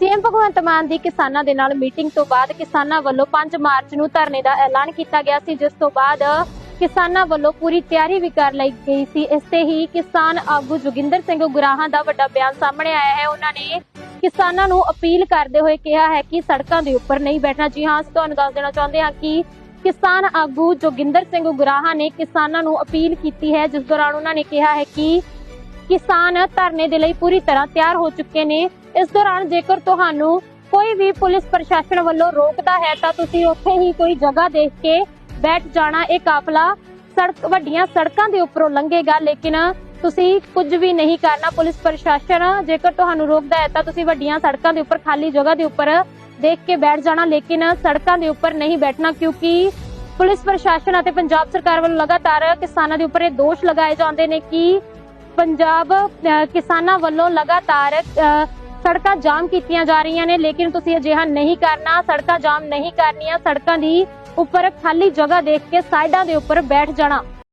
CM Bhagwant Mann ਦੀ ਕਿਸਾਨਾਂ ਦੇ ਨਾਲ ਮੀਟਿੰਗ ਤੋਂ ਬਾਅਦ ਕਿਸਾਨਾਂ ਵੱਲੋਂ 5 ਮਾਰਚ ਨੂੰ ਧਰਨੇ ਦਾ ਐਲਾਨ ਕੀਤਾ ਗਿਆ ਸੀ, ਜਿਸ ਤੋਂ ਬਾਅਦ ਕਿਸਾਨਾਂ ਵੱਲੋਂ ਪੂਰੀ ਤਿਆਰੀ ਵੀ ਕਰ ਲਈ ਗਈ ਸੀ। ਇਸ ਤੇ ਹੀ ਕਿਸਾਨ ਆਗੂ ਜੋਗਿੰਦਰ ਸਿੰਘ ਗੁਰਾਹਾਂ ਦਾ ਵੱਡਾ ਬਿਆਨ ਸਾਹਮਣੇ ਆਇਆ ਹੈ। ਉਹਨਾਂ ਨੇ ਕਿਸਾਨਾਂ ਨੂੰ ਅਪੀਲ ਕਰਦੇ ਹੋਏ ਕਿਹਾ ਹੈ ਕਿ ਸੜਕਾਂ ਦੇ ਉੱਪਰ ਨਹੀਂ ਬੈਠਣਾ। ਜੀ ਹਾਂ, ਅਸੀਂ ਤੁਹਾਨੂੰ ਦੱਸ ਦੇਣਾ ਚਾਹੁੰਦੇ ਹਾਂ ਕਿ ਕਿਸਾਨ ਆਗੂ ਜੋਗਿੰਦਰ ਸਿੰਘ ਗੁਰਾਹਾਂ ਨੇ ਕਿਸਾਨਾਂ ਨੂੰ ਅਪੀਲ ਕੀਤੀ ਹੈ, ਜਿਸ ਦੌਰਾਨ ਉਹਨਾਂ ਨੇ ਕਿਹਾ ਹੈ ਕਿ ਕਿਸਾਨ ਧਰਨੇ ਦੇ ਲਈ ਪੂਰੀ ਤਰ੍ਹਾਂ ਤਿਆਰ ਹੋ ਚੁੱਕੇ ਨੇ। ਇਸ ਦੌਰਾਨ ਜੇਕਰ ਤੁਹਾਨੂੰ ਕੋਈ ਵੀ ਪੁਲਿਸ ਪ੍ਰਸ਼ਾਸਨ ਵੱਲੋਂ ਰੋਕਦਾ ਹੈ, ਤਾਂ ਤੁਸੀਂ ਉੱਥੇ ਹੀ ਕੋਈ ਜਗ੍ਹਾ ਦੇਖ ਕੇ ਬੈਠ ਜਾਣਾ। ਇਹ ਕਾਫਲਾ ਸੜਕ, ਵੱਡੀਆਂ ਸੜਕਾਂ ਦੇ ਉੱਪਰੋਂ ਲੰਘੇਗਾ, ਲੇਕਿਨ ਤੁਸੀਂ ਕੁਝ ਵੀ ਨਹੀਂ ਕਰਨਾ। ਪੁਲਿਸ ਪ੍ਰਸ਼ਾਸਨ ਜੇਕਰ ਤੁਹਾਨੂੰ ਰੋਕਦਾ ਹੈ, ਤਾਂ ਤੁਸੀਂ ਵੱਡੀਆਂ ਸੜਕਾਂ ਦੇ ਉੱਪਰ, ਖਾਲੀ ਜਗ੍ਹਾ ਦੇ ਉੱਪਰ ਦੇਖ ਕੇ ਬੈਠ ਜਾਣਾ। ਲੇਕਿਨ ਸੜਕਾਂ ਦੇ ਉੱਪਰ ਨਹੀਂ ਬੈਠਣਾ, ਕਿਉਂਕਿ ਪੁਲਿਸ ਪ੍ਰਸ਼ਾਸਨ ਅਤੇ ਪੰਜਾਬ ਸਰਕਾਰ ਵੱਲੋਂ ਲਗਾਤਾਰ ਕਿਸਾਨਾਂ ਦੇ ਉੱਪਰ ਇਹ ਦੋਸ਼ ਲਗਾਏ ਜਾਂਦੇ ਨੇ ਕਿ ਪੰਜਾਬ ਕਿਸਾਨਾਂ ਵੱਲੋਂ ਲਗਾਤਾਰ ਸੜਕਾਂ ਜਾਮ ਕੀਤੀਆਂ ਜਾ ਰਹੀਆਂ ਨੇ, ਲੇਕਿਨ ਤੁਸੀਂ ਅਜਿਹਾ ਨਹੀਂ ਕਰਨਾ, ਸੜਕਾਂ ਜਾਮ ਨਹੀਂ ਕਰਨੀਆਂ, ਸੜਕਾਂ ਦੀ ਉੱਪਰ ਖਾਲੀ ਜਗ੍ਹਾ ਦੇਖ ਕੇ ਸਾਈਡਾਂ ਦੇ ਉੱਪਰ ਬੈਠ ਜਾਣਾ।